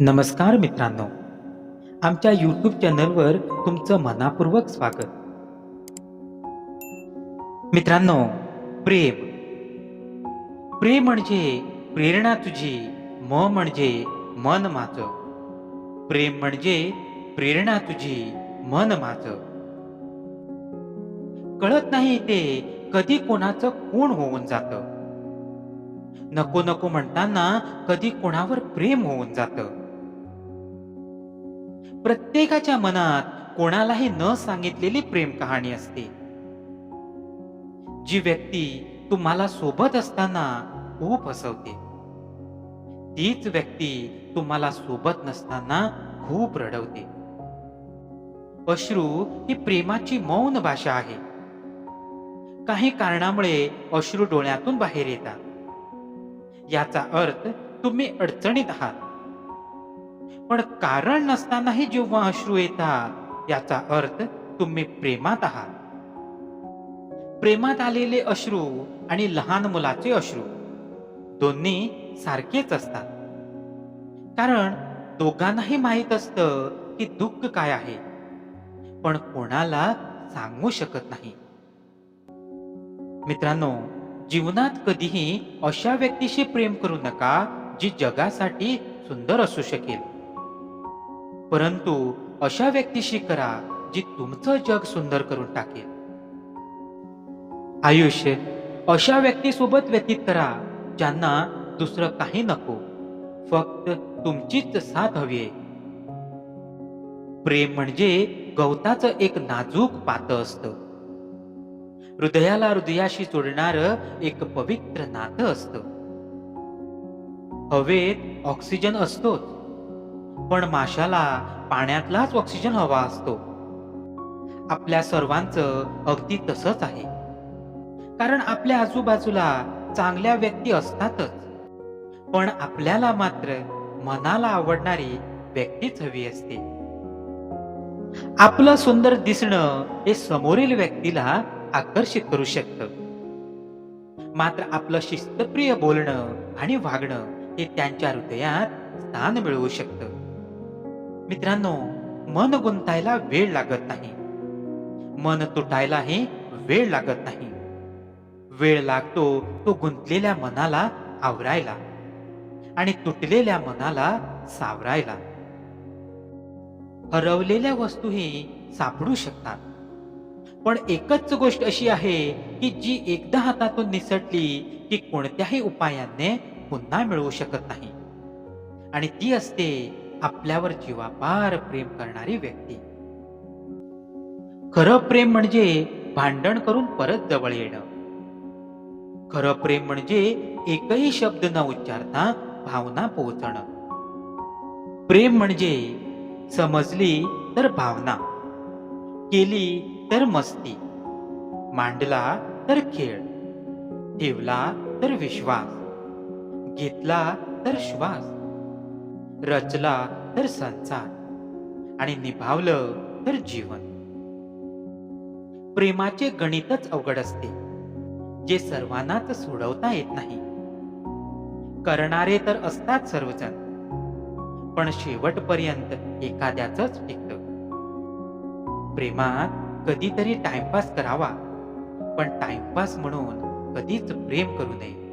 नमस्कार मित्रांनो. आमच्या यूट्यूब चॅनलवर तुमचं मनापूर्वक स्वागत. मित्रांनो प्रेम. प्रेम म्हणजे प्रेरणा तुझी म म्हणजे मन माझं. प्रेम म्हणजे प्रेरणा तुझी मन माझं. कळत नाही ते कधी कोणाचं कोण होऊन जातं. नको नको म्हणताना कधी कोणावर प्रेम होऊन जातं. प्रत्येकाच्या मनात कोणालाही न सांगितलेली प्रेम कहाणी असते. जी व्यक्ती तुम्हाला सोबत असताना खूप हसवते. तीच व्यक्ती तुम्हाला सोबत नसताना खूप रडवते. अश्रू ही प्रेमाची मौन भाषा आहे. काही कारणामुळे अश्रू डोळ्यातून बाहेर येतात. याचा अर्थ तुम्ही अडचणीत आहात. पण कारण नसतानाही जेव्हा अश्रू येतात याचा अर्थ तुम्ही प्रेमात आहात. प्रेमात आलेले अश्रू आणि लहान मुलाचे अश्रू दोन्ही सारखेच असतात. कारण दोघांनाही माहीत असतं की दुःख काय आहे पण कोणाला सांगू शकत नाही. मित्रांनो जीवनात कधीही अशा व्यक्तीशी प्रेम करू नका जी जगासाठी सुंदर असू शकेल. परंतु अशा व्यक्तीशी करा जी तुमचं जग सुंदर करून टाकेल. आयुष्य अशा व्यक्तीसोबत व्यतीत करा ज्यांना दुसरं काही नको. फक्त तुमचीच साथ हवी आहे. प्रेम म्हणजे गवताचं एक नाजूक पातं असतं. हृदयाला हृदयाशी जोडणार एक पवित्र नातं असतं. हवेत ऑक्सिजन असतोच. पण माशाला पाण्यातलाच ऑक्सिजन हवा असतो. आपल्या सर्वांचं अगदी तसंच आहे. कारण आपल्या आजूबाजूला चांगल्या व्यक्ती असतातच. पण आपल्याला मात्र मनाला आवडणारी व्यक्तीच हवी असते. आपलं सुंदर दिसणं हे समोरील व्यक्तीला आकर्षित करू शकतं. मात्र आपलं शिस्तप्रिय बोलणं आणि वागणं हे त्यांच्या हृदयात स्थान मिळवू शकतं. मित्रांनो मन गुंतायला वेळ लागत नाही. मन तुटायलाही वेळ लागत नाही. वेळ लागतो तो गुंतलेल्या मनाला आवरायला आणि तुटलेल्या मनाला सावरायला. हरवलेल्या वस्तूही सापडू शकतात. पण एकच गोष्ट अशी आहे की जी एकदा हातातून निसटली की कोणत्याही उपायाने पुन्हा मिळवू शकत नाही. आणि ती असते आपल्यावर जीवापार प्रेम करणारी व्यक्ती. खरं प्रेम म्हणजे भांडण करून परत जवळ येणं. खरं प्रेम म्हणजे एकही शब्द न उच्चारता भावना पोहोचणं. प्रेम म्हणजे समजली तर भावना केली तर मस्ती मांडला तर खेळ ठेवला तर विश्वास घेतला तर श्वास. रचला तर संसार आणि निभावलं तर जीवन. प्रेमाचे गणितच अवघड असते जे सर्वांनाच सोडवता येत नाही. करणारे तर असतात सर्वजण पण शेवटपर्यंत एखाद्याच टिकत. प्रेमात कधीतरी टाइमपास करावा पण टाइमपास म्हणून कधीच प्रेम करू नये.